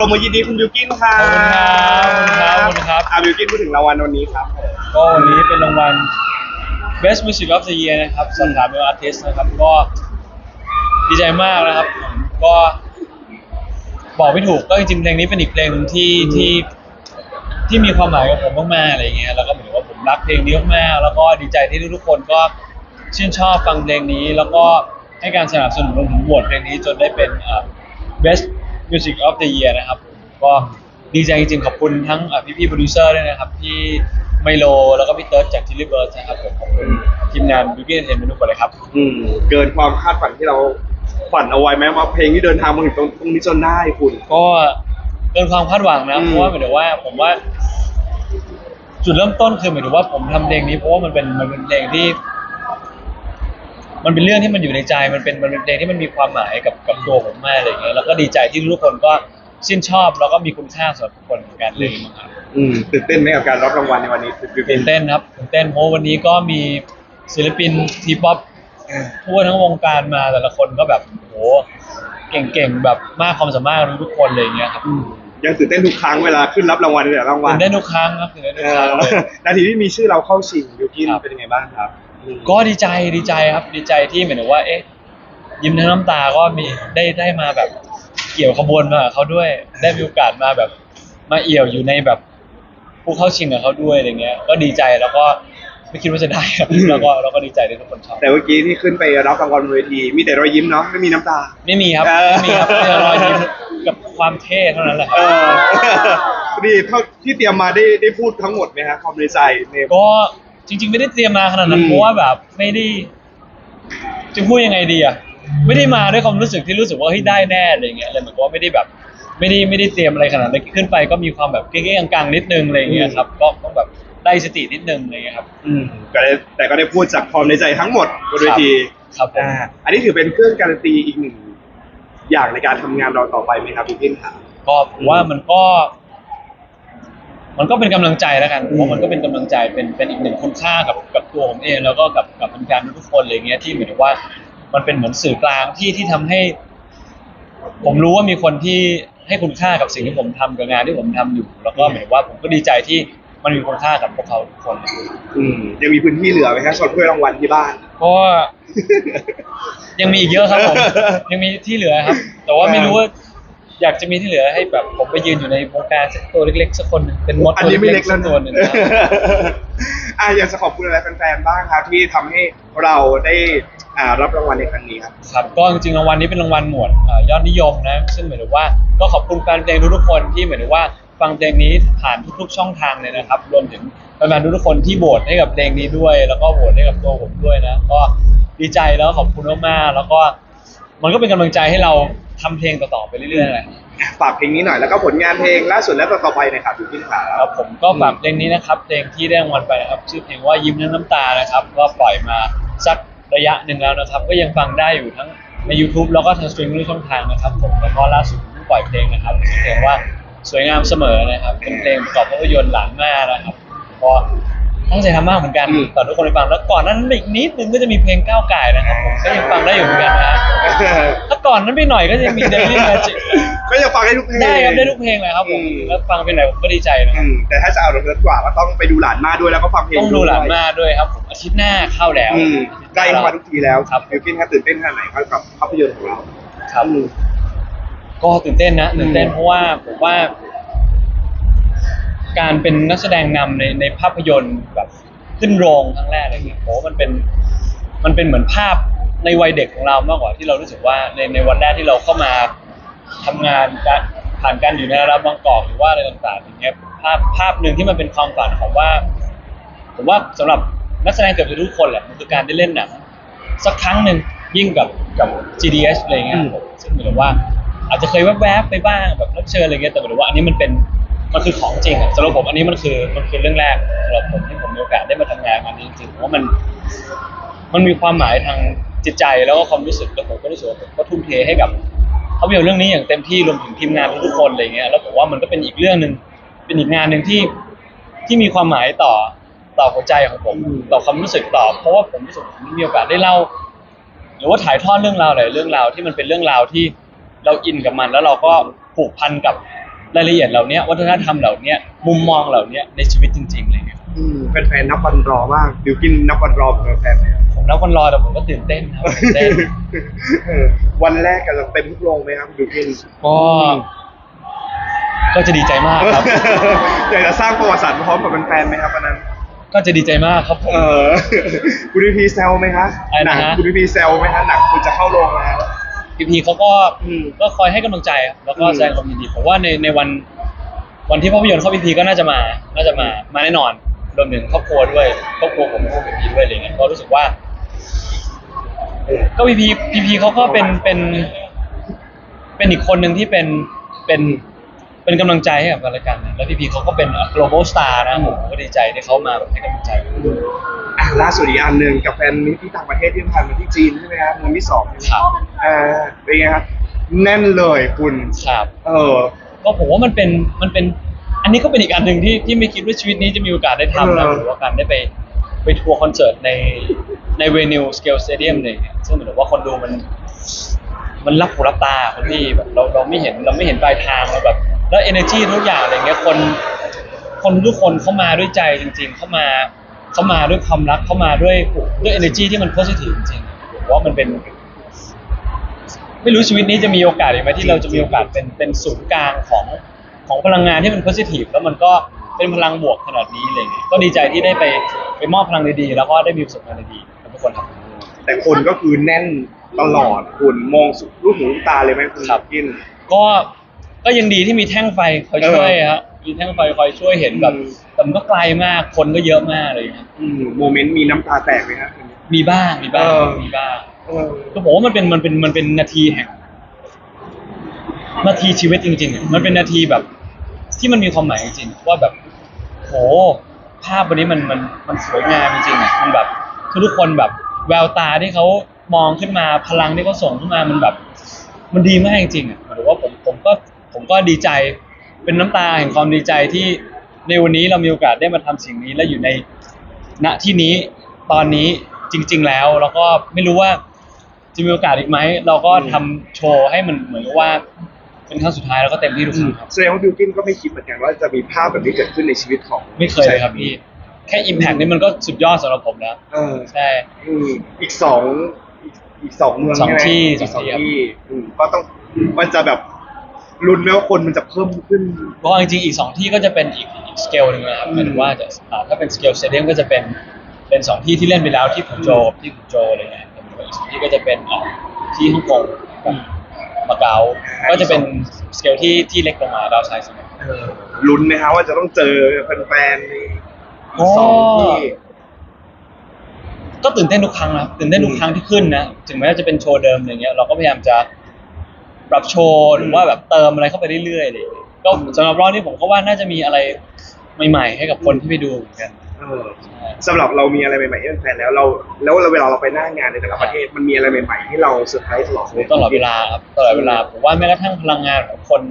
ปรบมือยินดีคุณบิวกินค่ะขอบคุณครับขอบคุณครับขอบคุณครับอะบิวกินพูดถึงรางวัลวันนี้ครับ ก็วันนี้เป็นรางวัล Best Music of the Year นะครับสาขา Male Artist นะครับ ก็ดีใจมากนะครับผมก็บอกไม่ถูกก็จริงๆเพลงนี้เป็นอีกเพลงหนึ่งที่ที่ที่มีความหมายกับผมมากๆอะไรเงี้ยแล้วก็เหมือนกับว่าผมรักเพลงนี้มากๆแล้วก็ดีใจที่ทุกๆคนก็ชื่นชอบฟังเพลงนี้ แล้วก็ให้การสนับสนุนรวมถึงโหวตเพลงนี้จนได้เป็นเอ่อ Best Music of the Year นะครับผมก็ดีใจจริงๆขอบคุณทั้งเอ่อพี่ๆโปรดิวเซอร์ด้วยนะครับพี่ไมโลแล้วก็พี่เติร์ดจากทิลลี่เบิร์ดนะครับผมขอบคุณทีมงานบิวกี้เอนเตอร์เทนเมนทุกคนเลยครับ อืมเกินความคาดฝันที่เราฝันเอาไว้ไหมว่าเพลงที่เดินทางมาถึงตรงตรงนี้จนได้คุณ ก็เกินความคาดหวังนะอืม เพราะว่าหมายถึงว่าผมว่า จุดเริ่มต้นคือหมายถึงว่าผมทำเพลงนี้เพราะว่ามันเป็นมันเป็นเพลงที่ มันเป็นเรื่องที่มันอยู่ในใจมันเป็นมันเป็นเพลงที่มันมีความหมายกับกับตัวผมมากอะไรอย่างเงี้ยแล้วก็ดีใจที่ทุกคนก็ชื่นชอบแล้วก็มีคุณค่าสำหรับทุกคนเหมือนกันเลยมั้งครับอืมตื่นเต้นไหมกับการรับรางวัลในวันนี้บิวกิตื่นนเต้นครับตื่นเต้นเพราะวันนี้ก็มีศิลปินทีป๊อปทั่วทั้งวงการมาแต่ละคนก็แบบโหเก่งๆแบบมากความสามารถของทุกคนเลยอย่างเงี้ยครับอืมยังตื่นเต้นทุกครั้งเวลาขึ้นรับรางวัลในแต่ละรางวัลตื่นเต้นทุกครั้งครับตื่นเต้นทุเอกครั้งเลยอนาทีที่มีชื่อเราเข้าชิงบิวกินครับเป็นยังไงบ้างครับอืม ก็ดีใจดีใจครับดีใจที่เหมือนกับว่า เอ๊ะ ยิ้มทั้งน้ำตาก็มีได้ได้มาแบบ เกี่ยวขบวนมากับเขาด้วย ได้มีโอกาสมาแบบ มาเอี่ยวอยู่ในแบบผู้เข้าชิงกับเขาด้วยอะไรเงี้ย ก็ดีใจแล้วก็ไม่คิดว่าจะได้ครับแล้วก็เราก็ดีใจที่ทุกคนชอบแต่เมื่อกี้ที่ขึ้นไปรับรางวัลบนเวที มีแต่รอยยิ้มเนาะไม่มีน้ำตา ไม่มีครับเออไม่มีครับมีแต่รอยยิ้มกับความเท่เท่านั้นแหละคเอรับอดีเท่าที่เตรียมมาได้ได้พูดทั้งหมดไหมฮะความในใจในก็ จริง ๆ ไม่ได้เตรียมมาขนาดนั้นอืม เพราะว่าแบบไม่ได้ จะพูดยังไงดีอะไม่ได้มาด้วยความรู้สึกที่รู้สึกว่าเฮ้ยได้แน่อะไรเงี้ยเลยเหมือนกับว่าไม่ได้แบบ ไม่ได้ไม่ได้เตรียมอะไรขนาดนั้นขึ้นไปก็มีความแบบเก้ๆกลางๆนิดนึงอะไรเงี้ยครับก็ต้องแบบได้สตินิดนึงอะไรเงี้ยครับ อืมก็ได้แต่ก็ได้พูดจากความในใจทั้งหมดบนเวทีครับผม อ่าอันนี้ถือเป็นเครื่องการันตีอีกหนึ่งอย่างในการทำงานเราต่อไปไหมครับพี่พินครับ ก็ผมว่ามันก็ มันก็เป็นกำลังใจแล้วกันอืมเพราะมันก็เป็นกำลังใจเป็นเป็นอีกหนึ่งคุณค่ากับกับตัวผมเองแล้วก็กับกับแฟนๆทุกๆคนอะไรเงี้ยที่เหมือนกับว่า มันเป็นเหมือนสื่อกลางที่ที่ทำให้ ผมรู้ว่ามีคนที่ให้คุณค่ากับสิ่งที่ผมทำกับงานที่ผมทำอยู่ แล้วก็หมายถึงว่าผมก็ดีใจที่มันมีคุณค่ากับพวกเขาทุกคนอืมยังมีพื้นที่เหลือไหมครับสำหรับถ้วยรางวัลที่บ้านเพราะว่ายังมีอีกเยอะครับผมยังมีที่เหลือครับ แต่ว่าไม่รู้ว่า อยากจะมีที่เหลือให้แบบผมไปยืนอยู่ในวงการสักตัวเล็กๆสักคนหนึ่งเป็นมดอันตัวนี้ไม่เล็เล็กกๆแล้สัวกนะตัวหนึ่งนะครับอะอยากจะขอบคุณอะไรแฟนๆบ้างครับที่ทำให้เราได้อ่ารับรางวัลในครั้งนี้ครับ ครับก็จริงๆรางวัลนี้เป็นรางวัลหมวดเอ่อยอดนิยมนะ ซึ่งหมายถึงว่าก็ขอบคุณแฟนเพลงทุกๆคนที่หมายถึงว่าฟังเพลงนี้ผ่านทุกๆช่องทางเลยนะครับ รวมถึงแฟนๆทุกๆคนที่โหวตให้กับเพลงนี้ด้วย แล้วก็โหวตให้กับตัวผมด้วยนะ ก็ดีใจแล้วขอบคุณมากๆแล้วก็มันก็เป็นกำลังใจให้เรา ทำเพลงต่อๆไปเรื่อยๆแหละฝากเพลงนี้หน่อยแล้วก็ผลงานเพลงล่าสุดและต่อๆไปหนะครับพี่พินครัครับบผมก็ฝากเพลงนี้นะครับเพลงที่ได้รางวัลไปนะครับชื่อเพลงว่ายิ้มทั้งน้ำตานะครับก็ปล่อยมาสักระยะหนึ่งแล้วนะครับ ก็ยังฟังได้อยู่ทั้งใน YouTube แล้วก็ทางสตรีมมิ่งช่องทางนะครับผมแล้วก็ล่าสุดเพิ่งปล่อยเพลงนะครับชื่อเพลงว่าสวยงามเสมอนะครับเป็นเพลงประกอบภาพยนตร์หลังหน้านะครับก็ ตั้งใจทำมากเหมือนกันอืมต่อทุกคนไปฟังแล้วก่อนหนานั้นอีกนิดนึงก็จะมีเพลงก้าวไก่นะครับผมก็ยังฟังได้อยู่เหมือนกันนะถ้าก่อนนั้นไปหน่อยก็จะมีเดลี่มาจิก็ยังฟังได้ทุกเพลง ได้ครับได้ทุกเพลงเลยครับผมอืม แล้วฟังเพลงไหนผมก็ดีใจนะคอืรับมแต่ถ้าจะเอาเลิศกว่าก็ต้องไปดูหลานมาด้วยแล้วก็ฟังเพลงต้องดูหลานวยมาด้วยครับผมอาทิตย์หน้าเข้าแล้วอืมใกล้เข้ามาทุกทีแล้วครับ บิวกินครับตื่นเต้นขนาดไหนครับกับภาพยนตร์ของเรา ครับ ก็ตื่นเต้นนะตื่นเต้นอืมเพราะว่าผมว่า การเป็นนักแสดงนำในในภาพยนตร์แบบขึ้นโรงครั้งแรกอะไรอย่างเงี้ยโหมันเป็นมันเป็นเหมือนภาพในวัยเด็กของเรามากกว่าที่เรารู้สึกว่าในในวันแรกที่เราเข้ามาทำงานการผ่านการอยู่ในรับบางกอกหรือว่าอะไรต่างๆอย่างเงี้ยภาพภาพหนึ่งที่มันเป็นความฝันของว่า ผมว่าสำหรับนักแสดงเกือบจะทุกคนแหละมันคือการได้เล่นหนังสักครั้งหนึ่งยิ่งกับกับ GDS อะไรเงี้ยอืมผมซึ่งเหมือนกับว่า อาจจะเคยแวบๆไปบ้างแบบรับเชิญอะไรเงี้ยแต่เหมือนว่าอันนี้มันเป็น มันคือของจริงอะสำหรับผมอันนี้มันคือมันคือเรื่องแรกสำหรับผมที่ผมมีโอกาสได้มาทำงานงานนี้จริงๆผมว่ามัน มันมีความหมายทางจิตใจแล้วก็ความรู้สึกแล้วผมก็รู้สึกว่าผมก็ทุ่มเทให้กับภาพยนตร์เรื่องนี้อย่างเต็มที่รวมถึงทีมงานทุกๆคนอะไรเงี้ยแล้วผมว่ามันก็เป็นอีกเรื่องหนึ่งเป็นอีกงานหนึ่งที่ที่มีความหมายต่อต่อหัวใจของผมอืมต่อความรู้สึกต่อเพราะว่าผมรู้สึกผมมีโอกาสได้เล่า หรือว่าถ่ายทอดเรื่องราวหลายเรื่องราวที่มันเป็นเรื่องราวที่เราอินกับมัน แล้วเราก็ผูกพันกับ รายละเอียดเหล่านี้วัฒนธรรมเหล่านี้มุมมองเหล่านี้ในชีวิตจริงๆอะไรเงี้ยอืมแฟนๆนับวันรอมากบิวกินนับวันรอของแฟนๆไหมครับผมรับคนรอแต่ผมก็ตื่นเต้นครับตื่นเต้นเออวันแรกกันเต็มทุกโรงไหมครับบิวกินก็ก็จะดีใจมากครับ อยากจะสร้างประวัติศาสตร์พร้อมกับแฟนๆไหมครับวันนั้น ก็จะดีใจมากครับผม เออคุณพีพีแซวไหมคะอะไรหนันะฮะ คุณพีพีแซวไหมคะหนังคุณจะเข้าโรงแล้ว พีพีเขาก็อืมก็คอยให้กำลังใจครับแล้วก็แสดงความยินดีผมว่าในในวันวันที่ภาพยนตร์เข้าพีพีก็น่าจะมา น่าจะมามาแน่นอนรวมถึงครอบครัวด้วยครอบครัวผมครอบครัวพีพีด้วยอะไรเงี้ยก็รู้สึกว่า ก็พีพีพีพีเขาก็เป็นเป็น เป็นอีกคนหนึ่งที่เป็นเป็นเป็นกำลังใจให้กับกันและกันนะแล้วพีพีเขาก็เป็น global star นะผมก็ดีใจที่เขามาแบบให้กำลังใจ ล่าสุดอีกอันหนึ่งกับแฟนมิตรที่ต่างประเทศที่ผ่านมาที่จีนใช่ไหมครับเมืองที่สองใช่ไหมครับอ่าเป็นไงครับแน่นเลยคุณครับเออก็ผมว่ามันเป็นมันเป็น อันนี้ก็เป็นอีกอันหนึ่งที่ที่ไม่คิดว่าชีวิตนี้จะมีโอกาสได้ทำนะเออหรือว่าการได้ไปไปทัวร์คอนเสิร์ตในในเวนิวสเกลสเตเดียมเนี่ยซึ่งเหมือนกับว่าคนดูมัน มันรับหูรับตาคนที่แบบเราเราไม่เห็นเราไม่เห็นปลายทางเราแบบ แล้ว energy ทุกอย่างอะไรเงี้ยคน คนทุกคนเข้ามาด้วยใจจริง ๆ เข้ามา เข้ามาด้วยความรักเข้ามาด้วยด้วย energy ที่มัน positive จริงๆผมว่ามันเป็น ไม่รู้ชีวิตนี้จะมีโอกาสอีกไหมที่เราจะมีโอกาสเป็นเป็นศูนย์กลางของของพลังงานที่มัน positive แล้วมันก็เป็นพลังบวกขนาดนี้อะไรอย่างเงี้ยก็ดีใจที่ได้ไปไปมอบพลังดีๆแล้วก็ได้มีประสบการณ์ดีๆกับทุกคนครับ แต่คนก็คือแน่นตลอดคุณมองสุดลูกหูลูกตาเลยไหมคุณครับ กิน ก็ก็ยังดีที่มีแท่งไฟคอยช่วยเออฮะ มีแท่งไฟคอยช่วยเห็นแบบอืมแต่มันก็ไกลมากคนก็เยอะมากเลยครับอืมโมเมนต์มีน้ำตาแตกไหมครับมีบ้างมีบ้างเออ มีบ้างเออก็ผมว่ามันเป็นมันเป็นมันเป็นนาทีแห่งนาทีชีวิตจริงๆอะมันเป็นนาทีแบบ ที่มันมีความหมายจริงๆว่าแบบโหภาพวันนี้มันมันมันสวยงามจริงๆอะมันแบบทุกๆคนแบบแววตาที่เขามองขึ้นมาพลังที่เขาส่งขึ้นมามันแบบ มันดีมากจริงๆอะหรือว่าผมผมก็ผมก็ดีใจ เป็นน้ำตาแห่งความดีใจที่ในวันนี้เรามีโอกาสได้มาทำสิ่งนี้และอยู่ในณที่นี้ตอนนี้จริง ๆ แล้วแล้วก็ไม่รู้ว่าจะมีโอกาสอีกไหมเราก็ทำโชว์ให้มันเหมือนกับว่า เป็นครั้งสุดท้ายแล้วก็เต็มที่ทุกครั้งครับ แสดงว่าบิวกินก็ไม่คิดเหมือนกันว่าจะมีภาพแบบนี้เกิดขึ้นในชีวิตของไม่เคยเลยครับพี่แค่อิมแพ t นี่มันก็สุดยอดสำหรับผมแล้วเออใช่ อืมอีกสองอีกอีกสองเมืองสองใช่ไหมที่อีกสองที่ครับที่อืมก็ต้องมันจะแบบ ลุ้นไหมว่าคนมันจะเพิ่มขึ้น เพราะจริงๆอีกสองที่ก็จะเป็นอีกอีกสเกลหนึ่งนะครับหมายถึงว่าจะอ่าถ้าเป็นสเกลสเตเดียมก็จะเป็นเป็นสองที่ที่เล่นไปแล้วที่ขุนโจกับที่ขุนโจอะไรเงี้ยแต่อีกสองที่ก็จะเป็นอ่าที่ฮ่องกงกับมาเก๊าก็จะเป็นสเกลที่ที่เล็กลงมาดาวไซด์สมัยเออลุ้นไหมครับว่าจะต้องเจอแฟนๆในอีกสองที่ ก็ตื่นเต้นทุกครั้งนะครับตื่นเต้นทุกครั้งที่ขึ้นนะ ถึงแม้ว่าจะเป็นโชว์เดิมอย่างเงี้ยเราก็พยายามจะ ปรับโชว์หรือว่าแบบเติมอะไรเข้าไปเรื่อยๆอะไรอย่างเลยก็สำหรับรอบนี้ผมก็ว่าน่าจะมีอะไรใหม่ ๆ ให้กับคนที่ไปดูเหมือนกัน เออสำหรับเรามีอะไรใหม่ๆให้แฟนๆแล้วเราแล้วเวลาเราไปหน้างานในแต่ละประเทศมันมีอะไรใหม่ๆให้เราเซอร์ไพรส์ตลอดเลยตลอดเวลาครับตลอดเวลาผมว่าแม้กระทั่งพลังงานของคน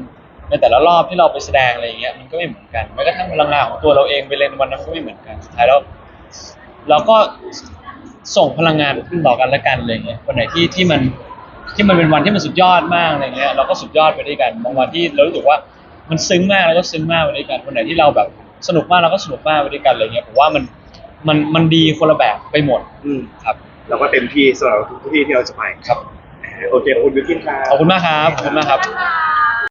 ในแต่ละรอบที่เราไปแสดงอะไรอย่างเงี้ยมันก็ไม่เหมือนกันแม้กระทั่งพลังงานของตัวเราเองไปเล่นวันนั้นก็ไม่เหมือนกันสุดท้ายแล้วเราก็ส่งพลังงานต่อกันและกันอะไรอย่างเงี้ยวันไหนที่ที่มัน ที่มันเป็นวันที่มันสุดยอดมากอะไรเงี้ยเราก็สุดยอดไปด้วยกันบางวันที่เรารู้สึกว่ามันซึ้งมากเราก็ซึ้งมากไปด้วยกันวันไหนที่เราแบบสนุกมากเราก็สนุกมากไปด้วยกันอะไรเงี้ยผมว่ามันมันมันดีคนละแบบไปหมดอืมครับเราก็เต็มที่สำหรับทุกที่ที่เราจะไปครับ โอเคขอบคุณบิวกินครับขอบคุณมากครับขอบคุณมากครับค่ะ